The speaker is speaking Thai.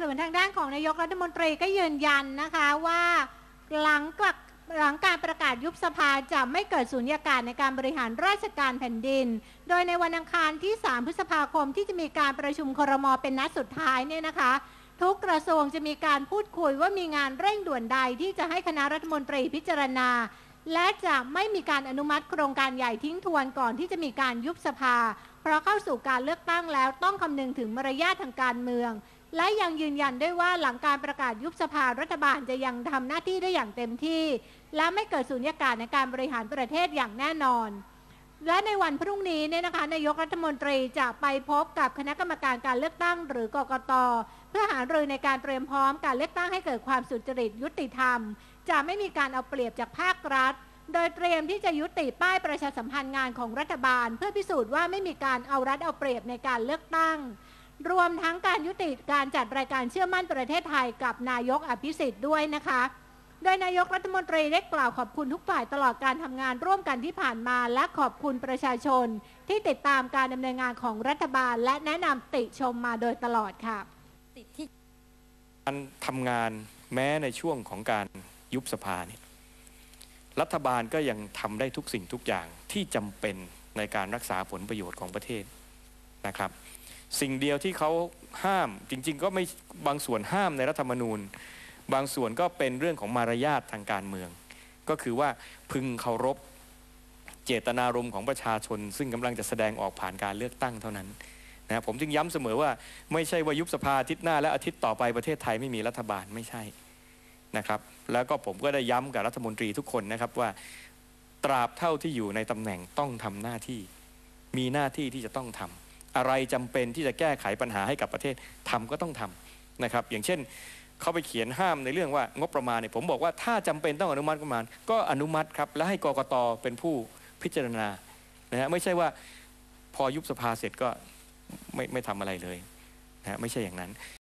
ส่วนทางด้านของนายกรัฐมนตรีก็ยืนยันนะคะว่าหลังจากหลังการประกาศยุบสภาจะไม่เกิดสูญญากาศในการบริหารราชการแผ่นดิน โดยในวันอังคารที่ 3 พฤษภาคมที่จะมีการประชุมครมเป็นนัดสุดท้ายเนี่ยนะคะ ทุกกระทรวงจะมีการพูดคุยว่ามีงานเร่งด่วนใดที่จะให้คณะรัฐมนตรีพิจารณา และจะไม่มีการอนุมัติโครงการใหญ่ทิ้งทวนก่อนที่จะมีการยุบสภา เพราะเข้าสู่การเลือกตั้งแล้วต้องคำนึงถึงมารยาททางการเมือง และยังยืนยันด้วยว่าหลังการประกาศยุบสภารัฐบาลจะยังทำหน้าที่ได้อย่างเต็มที่ และไม่เกิดสูญญากาศในการบริหารประเทศอย่างแน่นอน และในวันพรุ่งนี้เนี่ยนะคะนายกรัฐมนตรีจะไปพบกับคณะกรรมการการเลือกตั้งหรือกกตเพื่อหารือในการเตรียมพร้อมการเลือกตั้งให้เกิดความสุจริตยุติธรรม จะไม่มีการเอาเปรียบจากภาครัฐโดยเตรียมที่จะยุติป้ายประชาสัมพันธ์งานของรัฐบาล เพื่อพิสูจน์ว่าไม่มีการเอารัดเอาเปรียบในการเลือกตั้ง รวมทั้งการยุติการจัดรายการเชื่อมั่นประเทศไทยกับนายกอภิสิทธิ์ด้วยนะคะ โดยนายกรัฐมนตรีได้กล่าวขอบคุณทุกฝ่ายตลอดการทำงานร่วมกันที่ผ่านมาและขอบคุณประชาชน ที่ติดตามการดำเนินงานของรัฐบาล และแนะนำติชมมาโดยตลอดค่ะการทำงานแม้ในช่วงของการยุบสภาเนี่ยรัฐบาลก็ยังทำได้ทุกสิ่งทุกอย่างที่จำเป็นในการรักษาผลประโยชน์ของประเทศนะครับ สิ่งเดียวที่เขาห้ามจริง ๆ ก็ไม่บางส่วนห้ามในรัฐธรรมนูญ บางส่วนก็เป็นเรื่องของมารยาททางการเมือง ก็คือว่าพึงเคารพเจตนารมณ์ของประชาชน ซึ่งกำลังจะแสดงออกผ่านการเลือกตั้งเท่านั้นนะผมจึงย้ำเสมอว่าไม่ใช่ว่ายุบสภาอาทิตย์หน้าและอาทิตย์ต่อไปประเทศไทยไม่มีรัฐบาลไม่ใช่นะครับ แล้วก็ผมก็ได้ย้ำกับรัฐมนตรีทุกคนนะครับว่าตราบเท่าที่อยู่ในตำแหน่งต้องทำหน้าที่ มีหน้าที่ที่จะต้องทำ อะไรจำเป็นที่จะแก้ไขปัญหาให้กับประเทศทำก็ต้องทำนะครับ อย่างเช่นเขาไปเขียนห้ามในเรื่องว่างบประมาณเนี่ยผมบอกว่าถ้าจำเป็นต้องอนุมัติงบประมาณ ก็อนุมัติครับและให้กกตเป็นผู้พิจารณานะฮะไม่ใช่ว่าพอยุบสภาเสร็จก็ไม่ไม่ทำอะไรเลยนะฮะไม่ใช่อย่างนั้น